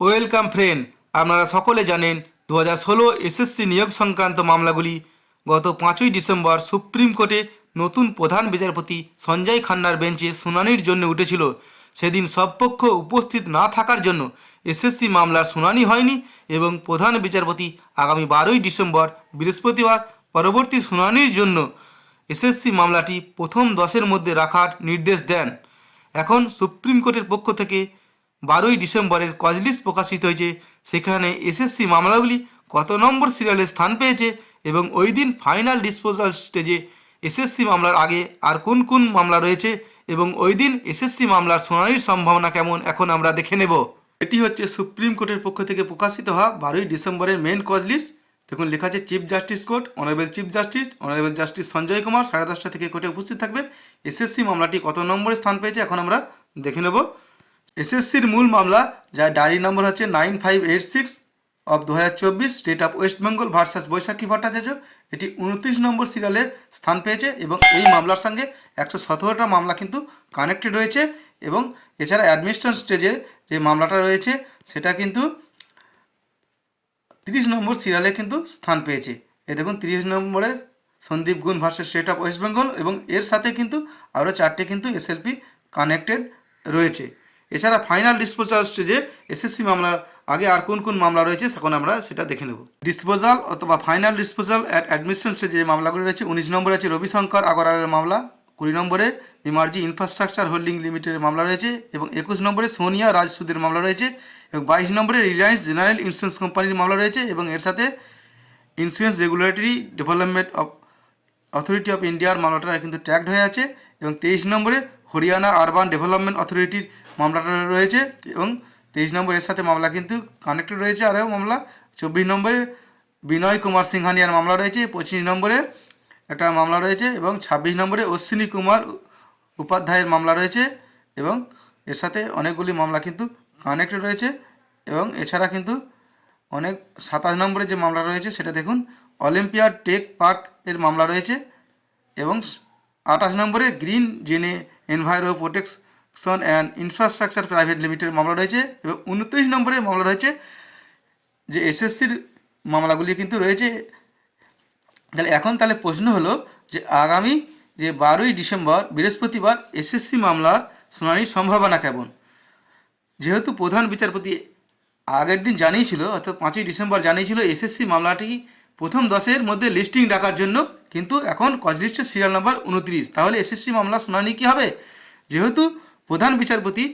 Welcome friend, আপনারা সকলে জানেন দু হাজার ষোলো এসএসসি নিয়োগ সংক্রান্ত মামলাগুলি। গত পাঁচই ডিসেম্বর সুপ্রিম কোর্টে নতুন প্রধান বিচারপতি সঞ্জয় খান্নার বেঞ্চে শুনানির জন্য উঠেছিল। সেদিন সব পক্ষ উপস্থিত না থাকার জন্য এসএসসি মামলার শুনানি হয়নি এবং প্রধান বিচারপতি আগামী বারোই ডিসেম্বর বৃহস্পতিবার পরবর্তী শুনানির জন্য এসএসসি মামলাটি প্রথম দশের মধ্যে রাখার নির্দেশ দেন। এখন সুপ্রিম কোর্টের পক্ষ থেকে বারোই ডিসেম্বরের কজলিস্ট প্রকাশিত হয়েছে। সেখানে এসএসসি মামলাগুলি কত নম্বর সিরিয়ালে স্থান পেয়েছে এবং ওই দিন ফাইনাল ডিসপোজাল স্টেজে এসএসসি মামলার আগে আর কোন কোন মামলা রয়েছে এবং ওই দিন এসএসসি মামলার শুনানির সম্ভাবনা কেমন, এখন আমরা দেখে নেব। এটি হচ্ছে সুপ্রিম কোর্টের পক্ষ থেকে প্রকাশিত হওয়া বারোই ডিসেম্বরের মেন কজ লিস্ট দেখুন, লেখা আছে chief justice court honourable chief justice honourable justice Sanjay Kumar সাড়ে দশটা থেকে কোর্টে উপস্থিত থাকবে। এসএসসি মামলাটি কত নম্বরে স্থান পেয়েছে, এখন আমরা দেখে নেব। এসএসসির মূল মামলা, যার ডায়েরি নম্বর হচ্ছে nine five eight six of দু হাজার চব্বিশ, state of West Bengal versus Baishakhi Bhattacharya. এটি উনত্রিশ নম্বর সিরিয়ালে স্থান পেয়েছে এবং এই মামলার সঙ্গে একশো সতেরোটা মামলা কিন্তু কানেক্টেড রয়েছে এবং এছাড়া অ্যাডমিশন স্টেজে যে মামলাটা রয়েছে, সেটা কিন্তু তিরিশ নম্বর সিরিয়ালে কিন্তু স্থান পেয়েছে। এ দেখুন, তিরিশ নম্বরে Sandip Gun versus state of West Bengal এবং এর সাথে কিন্তু আরও চারটে কিন্তু এসএলপি কানেক্টেড রয়েছে। এছাড়া ফাইনাল ডিসপোজাল স্টেজে এসএসসি মামলার আগে আর কোন কোন মামলা রয়েছে এখন আমরা সেটা দেখে নেব। ডিসপোজাল অথবা ফাইনাল ডিসপোজাল অ্যাট অ্যাডমিশন স্টেজে যে মামলাগুলি রয়েছে, উনিশ নম্বরে আছে রবিশঙ্কর আগরওয়ালের মামলা, কুড়ি নম্বরে এমার্জি ইনফ্রাস্ট্রাকচার হোল্ডিং লিমিটেডের মামলা রয়েছে এবং একুশ নম্বরে সোনিয়া রাজসুদের মামলা রয়েছে এবং বাইশ নম্বরে রিলায়েন্স জেনারেল ইন্স্যুরেন্স কোম্পানির মামলা রয়েছে এবং এর সাথে insurance regulatory development of authority of ইন্ডিয়ার মামলাটা কিন্তু ট্যাগড হয়ে আছে এবং তেইশ নম্বরে হরিয়ানা আরবান ডেভেলপমেন্ট অথরিটির মামলাটা রয়েছে এবং তেইশ নম্বরের সাথে মামলা কিন্তু কানেক্টেড রয়েছে। আরও মামলা, চব্বিশ নম্বরে বিনয় কুমার সিংহানিয়ার মামলা রয়েছে, পঁচিশ নম্বরে একটা মামলা রয়েছে এবং ছাব্বিশ নম্বরে অশ্বিনী কুমার উপাধ্যায়ের মামলা রয়েছে এবং এর সাথে অনেকগুলি মামলা কিন্তু কানেক্টেড রয়েছে এবং এছাড়া কিন্তু অনেক সাতাশ নম্বরে যে মামলা রয়েছে সেটা দেখুন অলিম্পিয়া টেক পার্কের মামলা রয়েছে এবং আঠাশ নম্বরে green gene enviro protection and infrastructure private limited মামলা রয়েছে এবং উনত্রিশ নম্বরে মামলা রয়েছে যে এসএসসির মামলাগুলি কিন্তু রয়েছে। তাহলে এখন তাহলে প্রশ্ন হলো যে আগামী যে বারোই ডিসেম্বর, বৃহস্পতিবার এসএসসি মামলার শুনানির সম্ভাবনা কেমন? যেহেতু প্রধান বিচারপতি আগের দিন জানিয়েছিল, অর্থাৎ পাঁচই ডিসেম্বর জানিয়েছিল, এসএসসি মামলাটি প্রথম দশের মধ্যে লিস্টিং ডাকার জন্য কিন্তু এখন কজলিস্টের সিরিয়াল নাম্বার উনত্রিশ। তাহলে এসএসসি মামলা শুনানি কী হবে? যেহেতু প্রধান বিচারপতি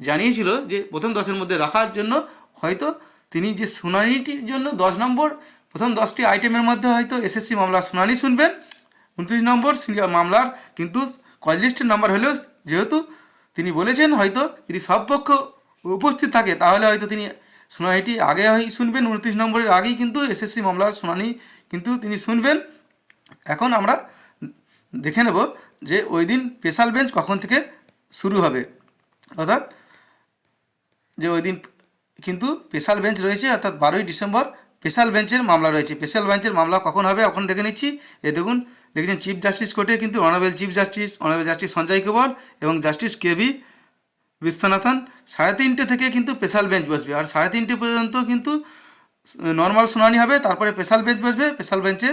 জানিয়েছিল যে প্রথম দশের মধ্যে রাখার জন্য হয়তো তিনি যে শুনানিটির জন্য দশ নম্বর, প্রথম দশটি আইটেমের মধ্যে হয়তো এসএসসি মামলার শুনানি শুনবেন। উনত্রিশ নম্বর সিরিয়াল মামলার কিন্তু কজলিস্টের নাম্বার হলেও যেহেতু তিনি বলেছেন হয়তো যদি সব পক্ষ উপস্থিত থাকে, তাহলে হয়তো তিনি শুনানিটি আগে শুনবেন। উনত্রিশ নম্বরের আগেই কিন্তু এসএসসি মামলার শুনানি কিন্তু তিনি শুনবেন। এখন আমরা দেখে নেব যে ওই দিন স্পেশাল বেঞ্চ কখন থেকে শুরু হবে। অর্থাৎ যে ওই দিন কিন্তু স্পেশাল বেঞ্চ রয়েছে, অর্থাৎ বারোই ডিসেম্বর স্পেশাল বেঞ্চের মামলা রয়েছে। স্পেশাল বেঞ্চের মামলা কখন হবে এখন দেখে নিচ্ছি। এ দেখুন দেখছেন চিফ জাস্টিস কোর্টে কিন্তু honourable chief justice honourable justice Sanjay Kumar এবং জাস্টিস কে ভি বিশ্বনাথন সাড়ে তিনটে থেকে কিন্তু স্পেশাল বেঞ্চ বসবে। আর সাড়ে তিনটে পর্যন্ত কিন্তু নর্মাল শুনানি হবে, তারপরে স্পেশাল বেঞ্চ বসবে। স্পেশাল বেঞ্চে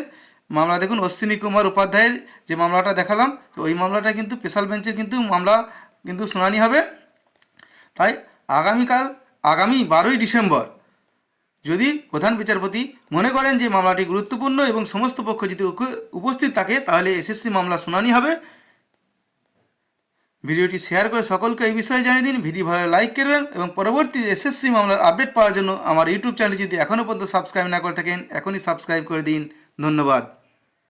মামলা, দেখুন, অশ্বিনী কুমার উপাধ্যায়ের যে মামলাটা দেখালাম ওই মামলাটা কিন্তু স্পেশাল বেঞ্চে কিন্তু মামলা কিন্তু শুনানি হবে। তাই আগামীকাল, আগামী বারোই ডিসেম্বর, যদি প্রধান বিচারপতি মনে করেন যে মামলাটি গুরুত্বপূর্ণ এবং সমস্ত পক্ষ যদি উপ- উপস্থিত থাকে, তাহলে এসএসসি মামলা শুনানি হবে। ভিডিওটি শেয়ার করে সকলকে এই বিষয়ে জানিয়ে দিন। ভিডিও ভালো লাইক করবেন এবং পরবর্তী এসএসসি মামলার আপডেট পাওয়ার জন্য আমার ইউটিউব চ্যানেল যদি এখনও পর্যন্ত সাবস্ক্রাইব না করে থাকেন, এখনই সাবস্ক্রাইব করে দিন। ধন্যবাদ।